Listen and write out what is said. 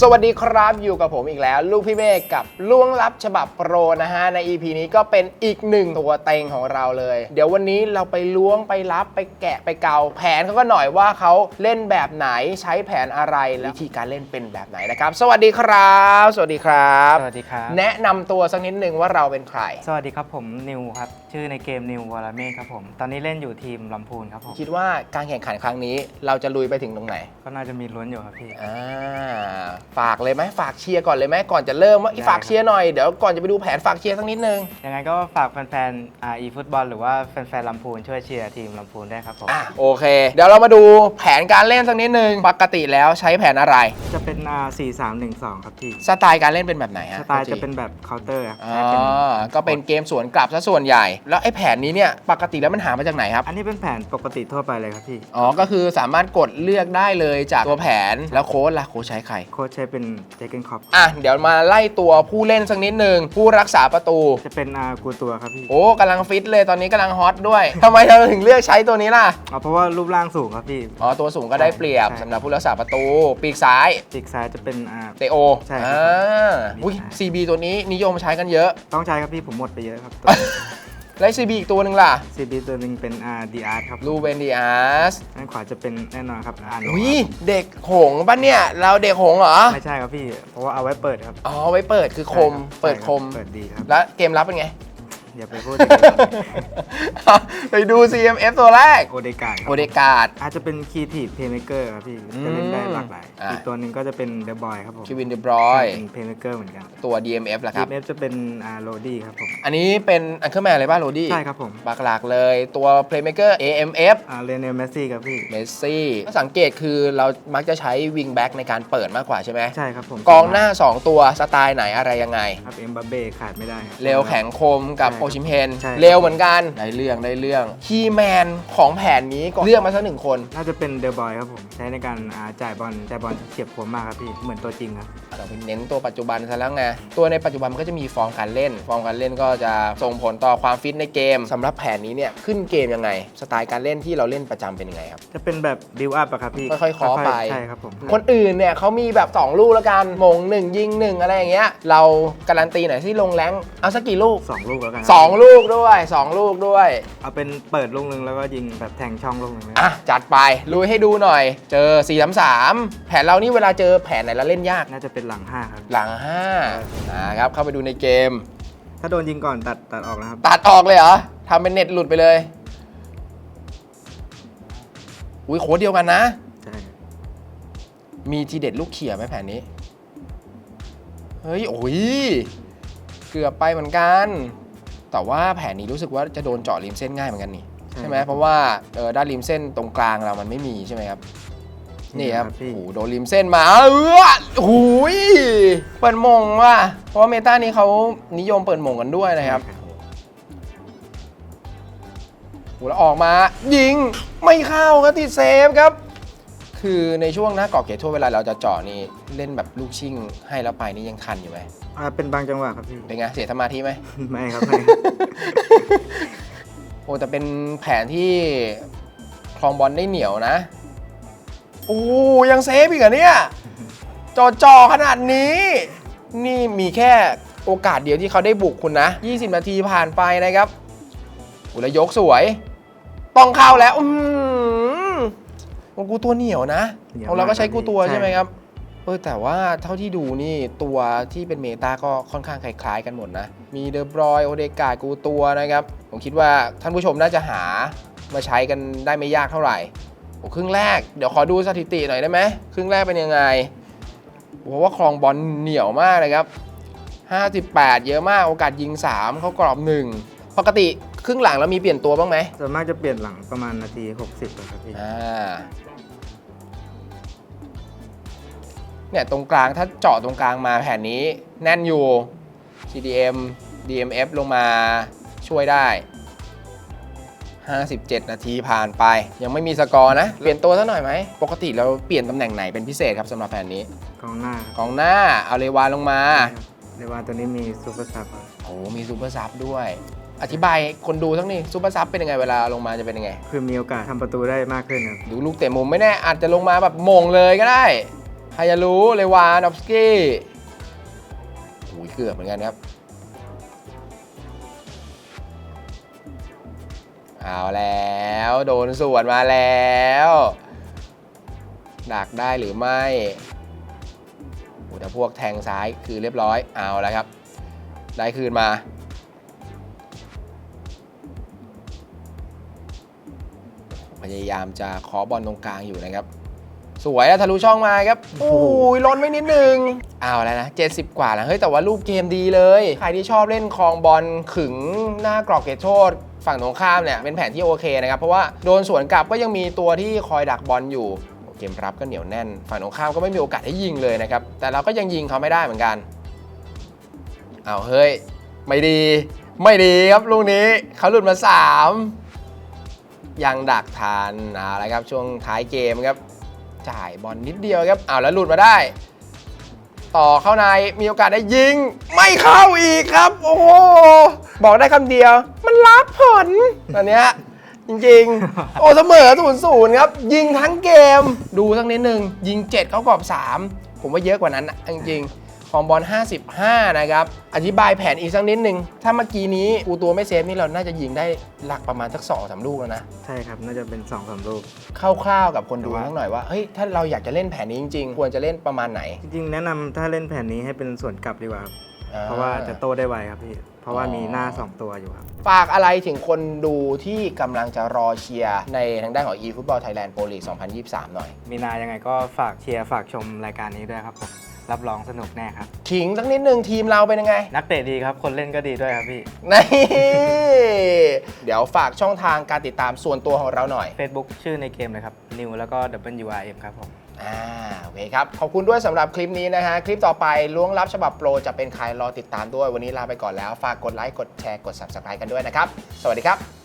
สวัสดีครับอยู่กับผมอีกแล้ว ลูกพี่เมฆกับล่วงลับฉบับโปรนะฮะ ใน EP นี้ก็เป็นอีกหนึ่งตัวเต็งของเราเลย เดี๋ยววันนี้เราไปล้วงไปรับไปแกะไปเกา แผนเขาก็หน่อยว่าเขาเล่นแบบไหนใช้แผนอะไรและวิธีการเล่นเป็นแบบไหนนะครับ สวัสดีครับ สวัสดีครับ สวัสดีครับ แนะนำตัวสักนิดนึงว่าเราเป็นใคร สวัสดีครับผมนิวครับ ชื่อในเกมนิววอลเมฆครับผม ตอนนี้เล่นอยู่ทีมลำพูนครับผม คิดว่าการแข่งขันครั้งนี้ เราจะลุยไปถึงตรงไหน ก็น่าจะมีลุ้นอยู่ครับพี่ อ่าฝากเลยไหมฝากเชียร์ก่อนเลยไหมก่อนจะเริ่มว่าได้ฝากเชียร์หน่อยเดี๋ยวก่อนจะไปดูแผนฝากเชียร์สักนิดนึง ยังไงก็ฝากแฟนๆ RE ฟุตบอลหรือว่าแฟนๆลำพูนช่วยเชียร์ทีมลำพูนด้วยครับผม อะโอเค เดี๋ยวเรามาดูแผนการเล่นสักนิดนึงปกติแล้วใช้แผนอะไร จะเป็น R 4 3 1 2ครับพี่สไตล์การเล่นเป็นแบบไหนฮะสไตล์จะเป็นแบบเคาน์เตอร์ครับอ๋อใช้เป็นก็เป็นเกมสวนกลับซะส่วนใหญ่ แล้วไอ้แผนนี้เนี่ยปกติแล้วมันหามาจากไหนครับ อันนี้เป็นแผนปกติทั่วไปเลยครับพี่ อ๋อ ก็คือสามารถกดเลือกได้เลยจากตัวแผนแล้วโค้ดล่ะโค้ดใช้ใคร โค้ชใช้เป็นเจเกนคอปอะ เดี๋ยวมาไล่ตัวผู้เล่นสักนิดนึงผู้รักษาประตู จะเป็น R กูตัวครับพี่โอ้กำลังฟิตเลยตอนนี้กำลังฮอตด้วย ทำไมเราถึงเลือกใช้ตัวนี้ล่ะ อ๋อเพราะว่ารูปร่างสูงครับพี่ อ๋อ ตัวสูงก็ได้เปรียบใช่สำหรับผู้รักษาประตู ปีกซ้าย ปีกซ้ายจะเป็น R เตโอใช่ครับอ่าอุ้ย CB ตัวนี้นิยมใช้กันเยอะ ต้องใช้ครับพี่ผมหมดไปเยอะครับ แล้ว CB อีกตัวหนึ่งล่ะ CB ตัวหนึ่งเป็น R DR ครับลูเวนดิอาสด้านขวาจะเป็นแน่นอนครับ R อุ้ยเด็กหงส์ปะเนี่ย เราเด็กหงส์เหรอ ไม่ใช่ครับพี่ เพราะว่าเอาไว้เปิดครับอ๋อไว้เปิดคือคม ใช่รับเปิดคมใช่รับเปิดดีครับ แล้วเกมรับเป็นไง อย่าไปพูดถึงเลยไปดู CMF ตัวแรก โอเดกาดโอเดการ์ดอาจจะเป็นคีทีฟเพย์เมเกอร์ครับพี่จะเล่นได้หลากหลายอ่าอีกตัวหนึ่งก็จะเป็นเดอะบอยครับผมคิวินเดบรอยเป็นเพย์เมเกอร์เหมือนกันตัว DMF ล่ะคทีรับมเอฟจะเป็นอาโรดี้ครับผมอันนี้เป็นอันเคอร์แมนเลยป่ะโรดี้ใช่ครับผมบักหลักเลยตัว Playmaker AMF อ่าเรเนลเมสซี่ครับพี่เมสซี่สังเกตคือเรามักจะใช้วิงแบ็กในการเปิดมากกว่าใช่ไหมใช่ครับผมกองหน้า 2 ตัวสไตล์ไหนอะไรยังไง ครับเอ็มบัปเบ้ขาดไม่ได้ครับเร็วแข็งคมกับใช่ครับโอชิมเพนใช่ครับเร็วเหมือนกันได้เรื่องได้เรื่องคีย์แมนของแผนนี้ก็เลือกมาสักหนึ่งคนน่าจะเป็นเดอะบอยครับผม ใช้ในการอ่าจ่ายบอลจ่ายบอลเฉียบคมมากครับพี่ เหมือนตัวจริงครับ เราไปเน้นตัวปัจจุบันซะแล้วไงตัวในปัจจุบันมันก็จะมีฟอร์มการเล่น ฟอร์มการเล่นก็จะส่งผลต่อความฟิตในเกมสำหรับแผนนี้เนี่ยขึ้นเกมยังไง สไตล์การเล่นที่เราเล่นประจำเป็นยังไงครับ จะเป็นแบบบิวอัพอะครับพี่ค่อยๆเคาะไป ใช่ครับผมคนอื่นเนี่ยเขามีแบบ 2 ลูกแล้วกันมงหนึ่งยิงหนึ่งอะไรอย่างเงี้ยเราการันตีหน่อยที่ลงแรงค์เอาสักกี่ลูก สองลูกแล้วกันสองลูกด้วยสองลูกด้วย เอาเป็นเปิดลูกหนึงแล้วก็ยิงแบบแทงช่องลูกหนึงไหมอะ จัดไปลุยให้ดูหน่อย เจอ 4 3 3 แผนเรานี่เวลาเจอแผนไหนเราเล่นยาก น่าจะเป็นหลังห้าครับ หลัง5นะครับ เข้าไปดูในเกม ถ้าโดนยิงก่อนตัดตัดออกนะครับ ตัดออกเลยเหรอทำเป็นเน็ตหลุดไปเลย อุ้ยโค้ดเดียวกันนะ ใช่มีทีเด็ดลูกเขี่ยไหมแผนนี้ เฮ้ย โอ้ย เกือบไปเหมือนกัน แต่ว่าแผนนี้รู้สึกว่าจะโดนเจาะริมเส้นง่ายเหมือนกันนี่ใช่ไหมเพราะว่าเออด้านริมเส้นตรงกลางเรามันไม่มีใช่ไหมครับนี่ครับพี่โอ้โหโดนริมเส้นมาเออโอ้โหยเปิดมงว่ะเพราะว่าเมตานี้เขานิยมเปิดมงกันด้วยนะครับโอ้โหแล้วออกมา ยิงไม่เข้าครับติดเซฟครับ คือในช่วงหน้ากรอบเขตโทษเวลาเราจะเจาะนี่เล่นแบบลูกชิ่งให้แล้วไปนี่ยังทันอยู่ไหม อ่าเป็นบางจังหวะครับพี่ เป็นไงเสียสมาธิไหม ไม่ครับไม่ครับโอ้แต่เป็นแผนที่คลองบอลได้เหนียวนะ โอ้ยังเซฟอีกเหรอเนี่ยจอจอขนาดนี้ นี่มีแค่โอกาสเดียวที่เขาได้บุกคุณนะ 20 นาทีผ่านไปนะครับอุยแล้วยกสวย ต้องเข้าแล้ว อืมโอ้กูตัวเหนียวนะ เหนียวของเราก็ใช้กูตัวมากครับใช่ไหมครับ เออแต่ว่าเท่าที่ดูนี่ตัวที่เป็นเมตาก็ค่อนข้างคล้ายๆกันหมดนะ มีเดอบรอยโอเดกากูตัวนะครับ ผมคิดว่าท่านผู้ชมน่าจะหามาใช้กันได้ไม่ยากเท่าไหร่โอ้ครึ่งแรกเดี๋ยวขอดูสถิติหน่อยได้ไหมครึ่งแรกเป็นยังไงเพราะว่าครองบอลเหนียวมากเลยครับ58 เยอะมากโอกาสยิง 3 เขากรอบ 1 ปกติครึ่งหลังเรามีเปลี่ยนตัวบ้างไหมส่วนมากจะเปลี่ยนหลังประมาณนาที 60อะครับพี่อ่า เนี่ยตรงกลางถ้าเจาะตรงกลางมาแผ่นนี้แน่นอยู่ CDM DMF ลงมาช่วยได้ 57 นาทีผ่านไป ยังไม่มีสกอร์นะ เปลี่ยนตัวซะหน่อยไหม ปกติเราเปลี่ยนตำแหน่งไหนเป็นพิเศษครับสำหรับแผ่นนี้กองหน้ากองหน้าเอาเลวานลงมาครับเรวานตัวนี้มีซูเปอร์ซับครับโอ้มีซูเปอร์ซับด้วย อธิบายคนดูทั้งนี้ซูเปอร์ซับเป็นยังไงเวลาลงมาจะเป็นยังไง คือมีโอกาสทำประตูได้มากขึ้นครับดูลูกเตะมุมไม่แน่อาจจะลงมาแบบโมงเลยก็ได้ ฮายารุเลวานอฟสกี้โอ้ยเกือบเหมือนกันครับ เอาแล้ว โดนสวนมาแล้ว ดักได้หรือไม่โอ้แต่พวกแทงซ้ายคือเรียบร้อย เอาแล้วครับ ได้คืนมาพยายามจะเคอบอลตรงกลางอยู่นะครับ สวยแล้วทะลุช่องมาครับโอ้ยล้นไม่นิดนึงเอาแล้วนะ70 กว่าแล้วเฮ้ยแต่ว่ารูปเกมดีเลย ใครที่ชอบเล่นคลองบอลขึงหน้ากรอบเขตโทษฝั่งตรงข้ามเนี่ยเป็นแผนที่โอเคนะครับ เพราะว่าโดนสวนกลับก็ยังมีตัวที่คอยดักบอลอยู่เกมรับก็เหนียวแน่น ฝั่งตรงข้ามก็ไม่มีโอกาสให้ยิงเลยนะครับ แต่เราก็ยังยิงเขาไม่ได้เหมือนกันเอาเฮ้ย ไม่ดี ไม่ดีครับลูกนี้เขาหลุดมาสามยังดักทันเอาละครับช่วงท้ายเกมครับ จ่ายบอลนิดเดียวครับเอาแล้วหลุดมาได้ ต่อเข้าในมีโอกาสได้ยิง ไม่เข้าอีกครับ โอ้โหบอกได้คำเดียว มันรับผลตอนเนี้ยจริงๆ โอ้เสมอศูนย์ศูนย์ครับ ยิงทั้งเกมดูสักนิดหนึ่งยิง 7 เข้ากรอบ 3 ผมว่าเยอะกว่านั้นนะจริงๆ ของบอล55 นะครับ อธิบายแผนอีกสักนิดหนึ่งถ้าเมื่อกี้นี้กูตัวไม่เซฟนี่เราน่าจะยิงได้หลักประมาณสัก2อสลูกแล้วนะ ใช่ครับ น่าจะเป็น2อสามลูกคร่าวๆกับคนดูแต่ว่าทั้งหน่อยว่า เฮ้ย ถ้าเราอยากจะเล่นแผนนี้จริงๆ ควรจะเล่นประมาณไหน จริงๆ แนะนำถ้าเล่นแผนนี้ให้เป็นส่วนกลับดีกว่าครับอ่เพราะว่าจะโต้ได้ไวครับพี่ เพราะว่าอ๋อมีหน้า 2 ตัวอยู่ครับ ฝากอะไรถึงคนดูที่กำลังจะรอเชียร์ในทางด้านของ eFootball Thailand Pro League 2023 หน่อย มีนายังไงก็ฝากเชียร์ฝากชมรายการนี้ด้วยครับผม รับรองสนุกแน่ครับ ขิงสักนิดนึงทีมเราเป็นยังไง นักเตะดีครับ คนเล่นก็ดีด้วยครับพี่ นี่ เดี๋ยวฝากช่องทางการติดตามส่วนตัวของเราหน่อย Facebook ชื่อในเกมเลยครับ New แล้วก็ WRM ครับผม อ่าโอเคครับ ขอบคุณด้วยสำหรับคลิปนี้นะฮะ คลิปต่อไปล้วงลับฉบับโปรจะเป็นใครรอติดตามด้วยวันนี้ลาไปก่อนแล้ว ฝากกดไลค์กดแชร์กด Subscribe กันด้วยนะครับ สวัสดีครับ